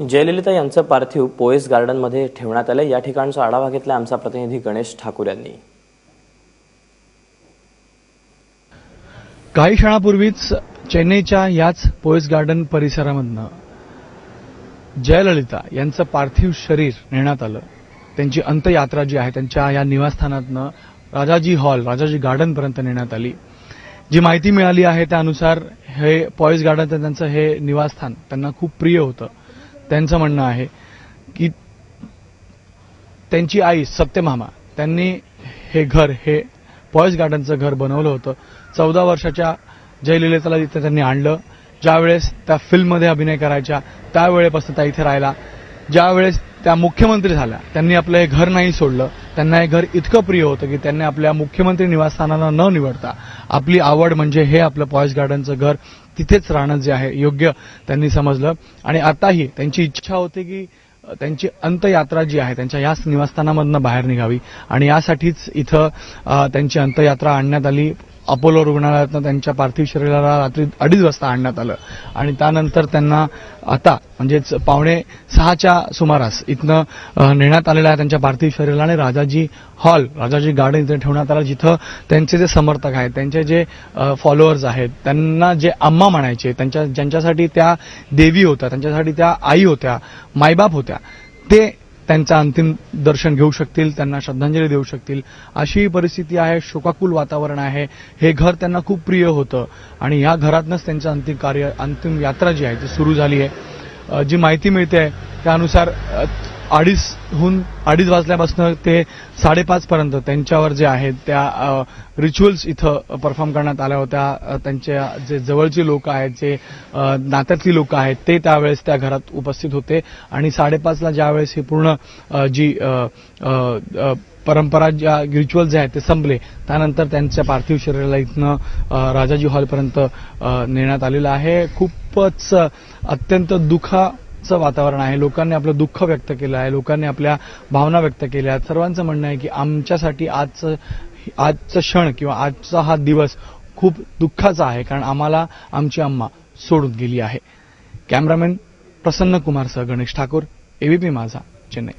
जयललिता यांचं पार्थिव पोएस गार्डनमध्ये ठेवण्यात आलं या ठिकाणचा आढावा घेतला आमचा प्रतिनिधी गणेश ठाकूर यांनी. काही क्षणापूर्वीच चेन्नईच्या याच पोएस गार्डन परिसरामधनं जयललिता यांचं पार्थिव शरीर नेण्यात आलं. त्यांची अंतयात्रा जी आहे त्यांच्या या निवासस्थानातनं राजाजी हॉल राजाजी गार्डनपर्यंत नेण्यात आली. जी माहिती मिळाली आहे त्यानुसार हे पॉईस गार्डन त्यांचं हे निवासस्थान त्यांना खूप प्रिय होतं. त्यांचं म्हणणं आहे की त्यांची आई सत्यमामा त्यांनी हे घर हे पॉईज गार्डनचं घर बनवलं होतं. चौदा वर्षाच्या जयललिताला तिथे त्यांनी आणलं. ज्यावेळेस त्या फिल्ममध्ये अभिनय करायच्या त्यावेळेपासून त्या इथे राहिला. ज्यावेळेस त्या मुख्यमंत्री झाल्या त्यांनी आपलं हे घर नाही सोडलं. त्यांना हे घर इतकं प्रिय होतं की त्यांनी आपल्या मुख्यमंत्री निवासस्थानाला न निवडता आपली आवड म्हणजे हे आपलं पॉईस गार्डनचं घर तिथेच राहणं जे आहे योग्य त्यांनी समजलं. आणि आताही त्यांची इच्छा होती की त्यांची अंत्ययात्रा जी आहे त्यांच्या याच निवासस्थानामधनं बाहेर निघावी. आणि यासाठीच इथं त्यांची अंत्ययात्रा आणण्यात आली. अपोलो रुग्णालयातनं त्यांच्या पार्थिव शरीराला रात्री अडीच वाजता आणण्यात आलं. आणि त्यानंतर त्यांना आता म्हणजेच पावणे सहाच्या सुमारास इथनं नेण्यात आलेलं आहे त्यांच्या पार्थिव शरीराला आणि राजाजी हॉल राजाजी गार्डन इथे ठेवण्यात आलं जिथं त्यांचे जे समर्थक आहेत त्यांचे जे फॉलोअर्स आहेत त्यांना जे अम्मा म्हणायचे त्यांच्या ज्यांच्यासाठी त्या देवी होत्या त्यांच्यासाठी त्या आई होत्या मायबाप होत्या ते त्यांचं अंतिम दर्शन घेऊ शकतील त्यांना श्रद्धांजली देऊ शकतील. अशी परिस्थिती आहे शोकाकुल वातावरण आहे. हे घर त्यांना खूप प्रिय होतं. आणि या घरातनंच त्यांचं अंतिम कार्य अंतिम यात्रा जी आहे ती सुरू झाली आहे. जी माहिती मिळते त्यानुसार अडीचहून अडीच वाजल्यापासून ते साडेपाचपर्यंत त्यांच्यावर जे आहेत त्या रिच्युअल्स इथं परफॉर्म करण्यात आल्या होत्या. त्यांच्या जे जवळची लोक आहेत जे नात्यातली लोक आहेत ते त्यावेळेस त्या घरात उपस्थित होते. आणि साडेपाचला ज्यावेळेस ही पूर्ण जी परंपरा ज्या रिच्युअल जे आहेत ते संपले त्यानंतर त्यांच्या पार्थिव शरीराला इथनं राजाजी हॉलपर्यंत नेण्यात आलेलं आहे. खूपच अत्यंत दुखा दुःखाचं वातावरण आहे. लोकांनी आपलं दुःख व्यक्त केलं आहे. लोकांनी आपल्या भावना व्यक्त केल्या आहेत. सर्वांचं म्हणणं आहे की आमच्यासाठी आजचं आजचं क्षण किंवा आजचा हा दिवस खूप दुःखाचा आहे. कारण आम्हाला आमची अम्मा सोडून गेली आहे. कॅमेरामॅन प्रसन्न कुमारसह गणेश ठाकूर एबीपी माझा चेन्नई.